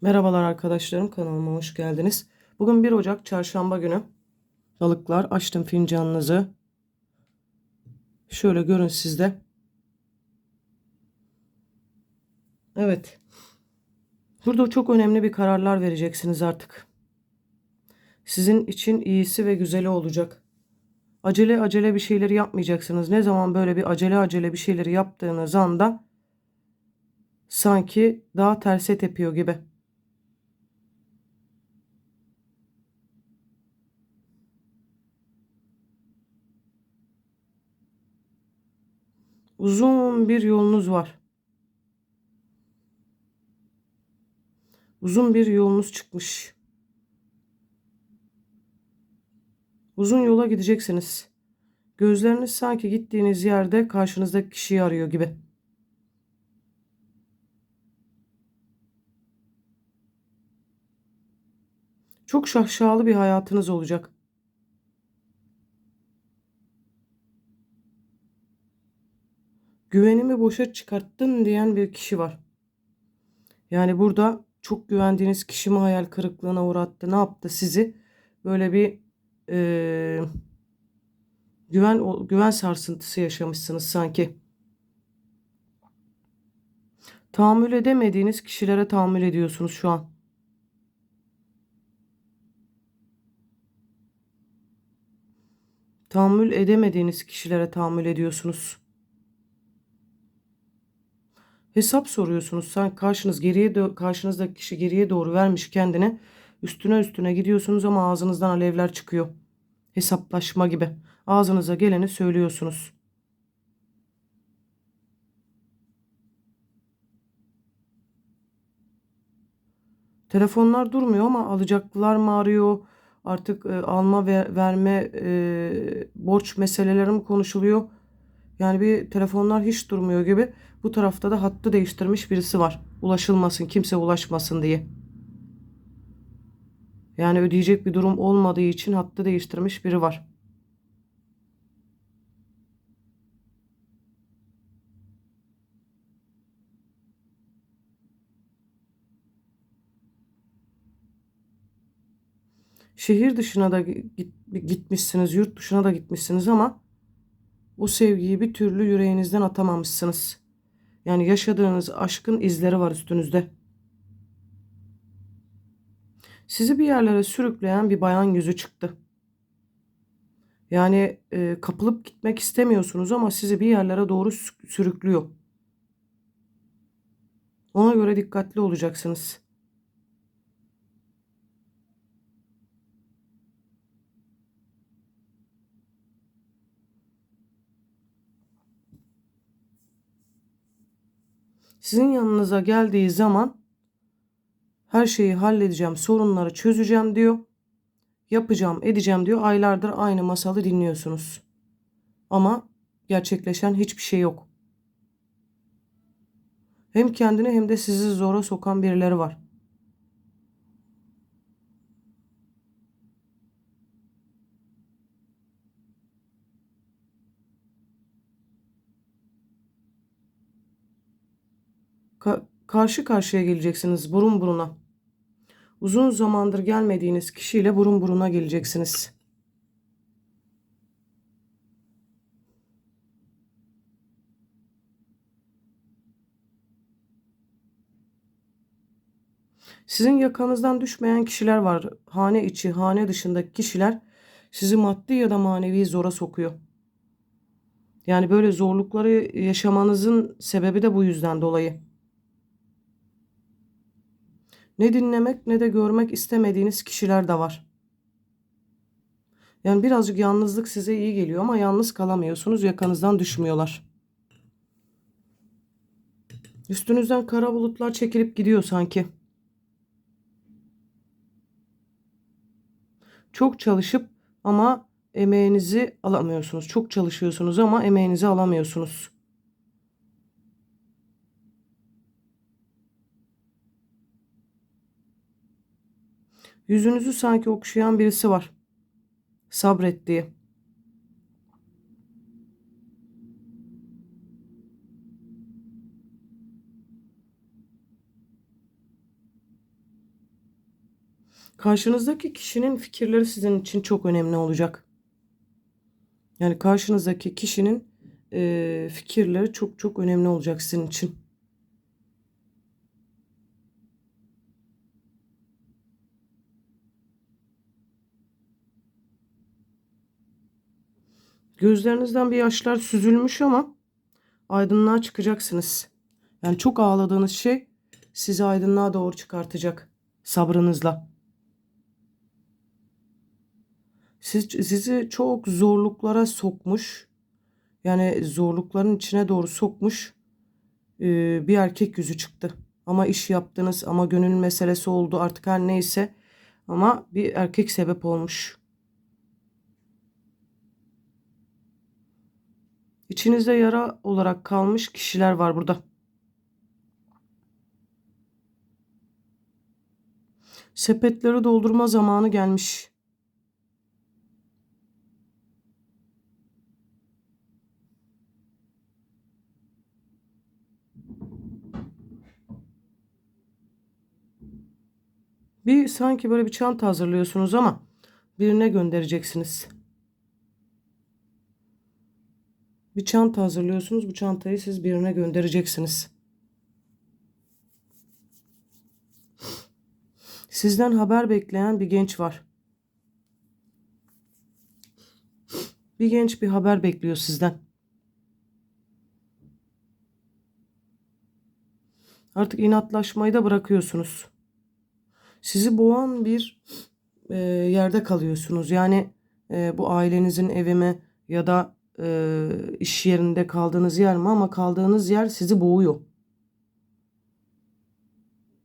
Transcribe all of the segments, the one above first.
Merhabalar arkadaşlarım kanalıma hoş geldiniz. Bugün 1 Ocak çarşamba günü. Balıklar açtım fincanınızı. Şöyle görün sizde. Evet. Burada çok önemli bir kararlar vereceksiniz artık. Sizin için iyisi ve güzeli olacak. Acele acele bir şeyleri yapmayacaksınız. Ne zaman böyle bir acele acele bir şeyleri yaptığınız anda sanki daha terse tepiyor gibi. Uzun bir yolunuz var. Uzun bir yolunuz çıkmış. Uzun yola gideceksiniz. Gözleriniz sanki gittiğiniz yerde karşınızdaki kişiyi arıyor gibi. Çok şaşalı bir hayatınız olacak. Güvenimi boşa çıkarttın diyen bir kişi var. Yani burada çok güvendiğiniz kişi mi hayal kırıklığına uğrattı, ne yaptı sizi? Böyle bir eee, güven güven sarsıntısı yaşamışsınız sanki. Tahammül edemediğiniz kişilere tahammül ediyorsunuz şu an. Tahammül edemediğiniz kişilere tahammül ediyorsunuz. Hesap soruyorsunuz. Sen karşınız geriye karşınızdaki kişi geriye doğru vermiş kendini. Üstüne üstüne gidiyorsunuz ama ağzınızdan alevler çıkıyor. Hesaplaşma gibi. Ağzınıza geleni söylüyorsunuz. Telefonlar durmuyor ama alacaklılar mı arıyor? Artık e, alma ve verme e, borç meseleleri mi konuşuluyor? Yani bir telefonlar hiç durmuyor gibi. Bu tarafta da hattı değiştirmiş birisi var. Ulaşılmasın, kimse ulaşmasın diye. Yani ödeyecek bir durum olmadığı için hattı değiştirmiş biri var. Şehir dışına da git- gitmişsiniz, yurt dışına da gitmişsiniz ama o sevgiyi bir türlü yüreğinizden atamamışsınız. Yani yaşadığınız aşkın izleri var üstünüzde. Sizi bir yerlere sürükleyen bir bayan yüzü çıktı. Yani e, kapılıp gitmek istemiyorsunuz ama sizi bir yerlere doğru sü- sürüklüyor. Ona göre dikkatli olacaksınız. Sizin yanınıza geldiği zaman her şeyi halledeceğim, sorunları çözeceğim diyor. Yapacağım, edeceğim diyor. Aylardır aynı masalı dinliyorsunuz. Ama gerçekleşen hiçbir şey yok. Hem kendini hem de sizi zora sokan birileri var. Ka- karşı karşıya geleceksiniz burun buruna. Uzun zamandır gelmediğiniz kişiyle burun buruna geleceksiniz. Sizin yakanızdan düşmeyen kişiler var. Hane içi, hane dışındaki kişiler sizi maddi ya da manevi zora sokuyor. Yani böyle zorlukları yaşamanızın sebebi de bu yüzden dolayı. Ne dinlemek ne de görmek istemediğiniz kişiler de var. Yani birazcık yalnızlık size iyi geliyor ama yalnız kalamıyorsunuz. Yakanızdan düşmüyorlar. Üstünüzden kara bulutlar çekilip gidiyor sanki. Çok çalışıp ama emeğinizi alamıyorsunuz. Çok çalışıyorsunuz ama emeğinizi alamıyorsunuz. Yüzünüzü sanki okşayan birisi var. Sabret diye. Karşınızdaki kişinin fikirleri sizin için çok önemli olacak. Yani karşınızdaki kişinin e, fikirleri çok çok önemli olacak sizin için. Gözlerinizden bir yaşlar süzülmüş ama aydınlığa çıkacaksınız. Yani çok ağladığınız şey sizi aydınlığa doğru çıkartacak sabrınızla. Siz, sizi çok zorluklara sokmuş. Yani zorlukların içine doğru sokmuş e, bir erkek yüzü çıktı. Ama iş yaptınız ama gönül meselesi oldu artık her neyse. Ama bir erkek sebep olmuş. İçinizde yara olarak kalmış kişiler var burada. Sepetleri doldurma zamanı gelmiş. Bir sanki böyle bir çanta hazırlıyorsunuz ama birine göndereceksiniz. Bir çanta hazırlıyorsunuz. Bu çantayı siz birine göndereceksiniz. Sizden haber bekleyen bir genç var. Bir genç bir haber bekliyor sizden. Artık inatlaşmayı da bırakıyorsunuz. Sizi boğan bir e, yerde kalıyorsunuz. Yani e, bu ailenizin evi ya da e, iş yerinde kaldığınız yer mi ama kaldığınız yer sizi boğuyor.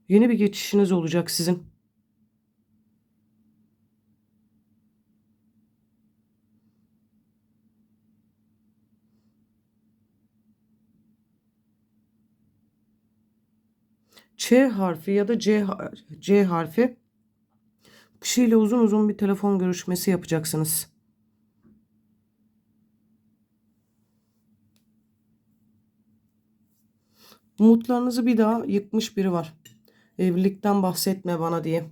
Yeni bir geçişiniz olacak sizin. Ç harfi ya da C, C harfi kişiyle uzun uzun bir telefon görüşmesi yapacaksınız. Umutlarınızı bir daha yıkmış biri var. Evlilikten bahsetme bana diye.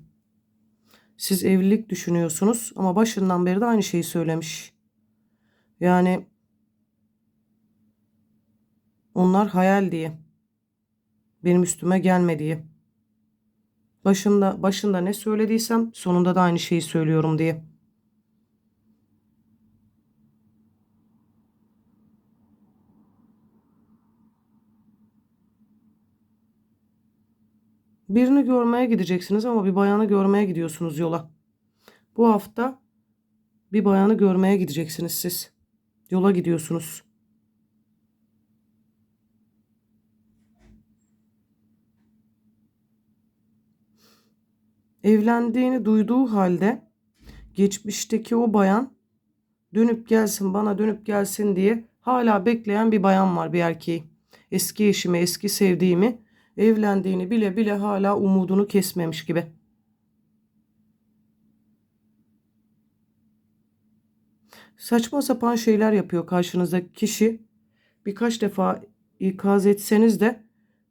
Siz evlilik düşünüyorsunuz ama başından beri de aynı şeyi söylemiş. Yani onlar hayal diye. Benim üstüme gelme diye. Başında başında ne söylediysem sonunda da aynı şeyi söylüyorum diye. Birini görmeye gideceksiniz ama bir bayanı görmeye gidiyorsunuz yola. Bu hafta bir bayanı görmeye gideceksiniz siz. Yola gidiyorsunuz. Evlendiğini duyduğu halde geçmişteki o bayan dönüp gelsin bana dönüp gelsin diye hala bekleyen bir bayan var bir erkeği. Eski eşimi, eski sevdiğimi evlendiğini bile bile hala umudunu kesmemiş gibi. Saçma sapan şeyler yapıyor karşınızdaki kişi. Birkaç defa ikaz etseniz de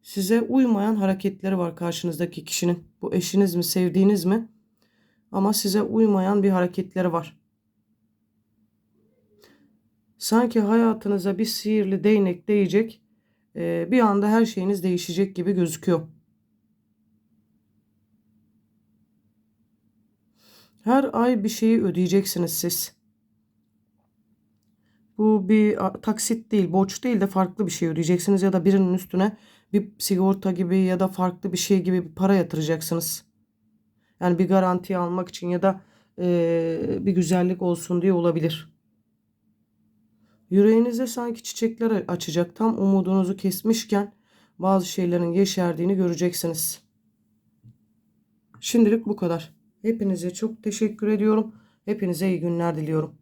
size uymayan hareketleri var karşınızdaki kişinin. Bu eşiniz mi, sevdiğiniz mi? Ama size uymayan bir hareketleri var. Sanki hayatınıza bir sihirli değnek değecek e, bir anda her şeyiniz değişecek gibi gözüküyor. Her ay bir şeyi ödeyeceksiniz siz. Bu bir taksit değil, borç değil de farklı bir şey ödeyeceksiniz ya da birinin üstüne bir sigorta gibi ya da farklı bir şey gibi bir para yatıracaksınız. Yani bir garanti almak için ya da e, bir güzellik olsun diye olabilir. Yüreğinizde sanki çiçekler açacak. Tam umudunuzu kesmişken bazı şeylerin yeşerdiğini göreceksiniz. Şimdilik bu kadar. Hepinize çok teşekkür ediyorum. Hepinize iyi günler diliyorum.